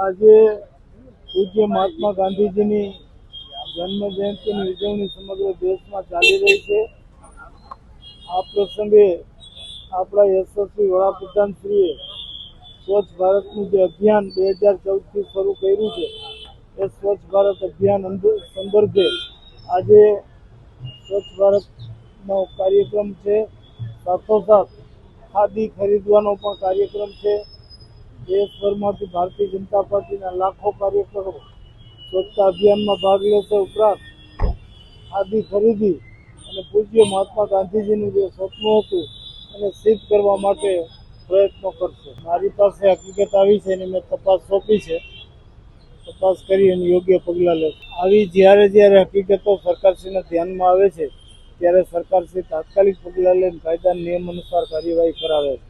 આજે પૂજ્ય મહાત્મા ગાંધીજીની જન્મ જયંતિની ઉજવણી સમગ્ર દેશમાં ચાલી રહી છે. આ પ્રસંગે આપણા યશસ્વી વડાપ્રધાનશ્રીએ સ્વચ્છ ભારતનું જે અભિયાન બે હજાર ચૌદથી શરૂ કર્યું છે, એ સ્વચ્છ ભારત અભિયાન સંદર્ભે આજે સ્વચ્છ ભારતનો કાર્યક્રમ છે. સાથોસાથ ખાદી ખરીદવાનો પણ કાર્યક્રમ છે. દેશભરમાંથી ભારતીય જનતા પાર્ટીના લાખો કાર્યકરો સ્વચ્છતા અભિયાનમાં ભાગ લેશે ઉપરાંત ખાદી ખરીદી અને પૂજ્ય મહાત્મા ગાંધીજીનું જે સપનું હતું એને સિદ્ધ કરવા માટે પ્રયત્નો કરશે. મારી પાસે હકીકત આવી છે અને મેં તપાસ સોંપી છે. તપાસ કરી અને યોગ્ય પગલાં લેશે. આવી જ્યારે જ્યારે હકીકતો સરકારશ્રીના ધ્યાનમાં આવે છે, ત્યારે સરકારશ્રી તાત્કાલિક પગલાં લઈને કાયદા નિયમ અનુસાર કાર્યવાહી કરાવે છે.